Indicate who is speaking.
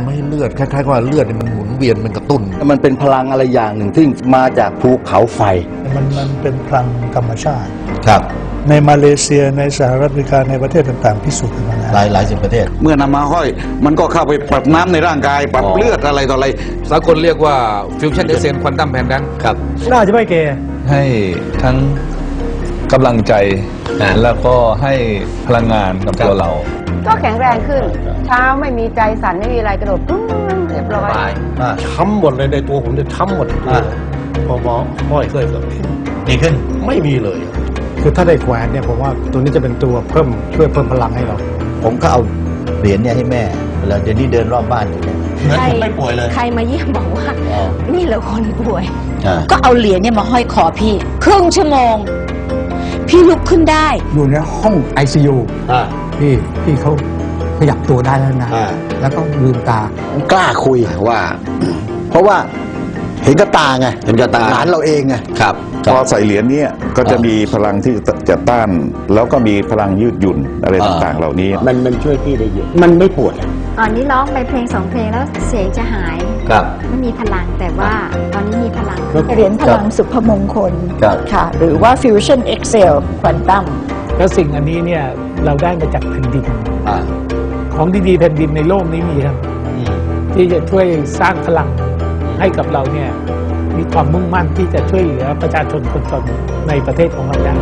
Speaker 1: ำให้เลือดคล้ายๆว่าเลือดเนี่ยมันหมุนเวียนมันกระตุ้น
Speaker 2: มันเป็นพลังอะไรอย่างหนึ่งที่มาจากภูเขาไฟ
Speaker 3: มันมันเป็นพลังธรรมชาติ
Speaker 1: ครับ
Speaker 3: ในมาเลเซียในสหรัฐอเมริกาในประเทศต่างๆพิสูจน์กันมาแล้ว
Speaker 1: หลายหลายสิบประเทศ
Speaker 4: เมื่อนำมาห้อย มันก็เข้าไปปรับน้ำในร่างกายปรับ
Speaker 1: อ๋อ
Speaker 4: เลือดอะไรต่ออะไร
Speaker 5: สากลเรียกว่า Fusion Essence Quantum Pendant
Speaker 1: ครับ
Speaker 3: น่าจะไม่เก
Speaker 6: ให้ทั้ง กำลังใจ
Speaker 1: อ่า
Speaker 6: แล้วก็ให้พลังงานกับ
Speaker 1: ครับ
Speaker 6: ตัวเรา
Speaker 7: ก็แข็งแรงขึ้น เช้าไม่มีใจสั่นไม่มีอะไรกระโดดปึ้งเรียบร้อย
Speaker 1: อ่า
Speaker 8: ช้ำหมดเลยในตัวผมจะช้ำหมดทั้งตัว
Speaker 1: อ่า
Speaker 8: พอหมอห้อยเคยแบบ
Speaker 1: ดีขึ้น
Speaker 8: ไม่มีเลย
Speaker 3: คือถ้าได้แขวนเนี่ยผมว่าตัวนี้จะเป็นตัวเพิ่มช่วยเพิ่มพลังให้เรา
Speaker 1: ผมก็เอาเหรียญเนี่ยให้แม่เวลาเดี๋ยวนี้เดินรอบบ้านอยู่เนี่ย เหมือนผมไม่ป่วยเลย
Speaker 9: ใครมาเยี่ยมบอกว่า
Speaker 1: อ๋อ
Speaker 9: นี่เหรอคนป่วย
Speaker 1: อ่า
Speaker 9: ก็เอาเหรียญเนี่ยมาห้อยคอพี่ ครึ่งชั่วโมง พี่ลุกขึ้นได้
Speaker 3: อยู่ในห้อง ICU
Speaker 1: อ่า
Speaker 3: พี่พี่เขาขยับตัวได้แล้วนะ
Speaker 1: อ่า
Speaker 3: แล้วก็ลืมตา
Speaker 2: กล้าคุยว่า เพราะว่าเห็นกับตาไง
Speaker 4: เห็นกับตา
Speaker 2: หลานเราเองไง
Speaker 1: ครับ
Speaker 10: พอใส่เหรียญเนี้ก็จะมีพลังที่จะจะต้าน แล้วก็มีพลังยืดหยุ่นอะไร
Speaker 1: อ่า
Speaker 10: ต่างๆ เหล่านี้
Speaker 2: มันมันช่วยพี่ได้เยอะ มันไม่ปวดอะ
Speaker 11: ตอนนี้ร้องไปเพลงสองเพลงแล้วเสียงจะหาย
Speaker 1: ครับ
Speaker 11: ไม่มีพลังแต่ว่าตอนนี้มีพลัง
Speaker 9: เหรียญพลังสุภมงคล
Speaker 1: ครับ
Speaker 9: ค่ะ หรือว่า Fusion Excel Quantum
Speaker 3: แล้วสิ่งอันนี้เนี่ยเราได้มาจากแผ่นดิน
Speaker 1: อ่า
Speaker 3: ของดีๆแผ่นดินในโลกนี้มีครับ
Speaker 1: อืม
Speaker 3: ที่จะช่วยสร้างพลังให้กับเราเนี่ยมีความมุ่งมั่นที่จะช่วยเหลือประชาชนคนจนในประเทศของเราได้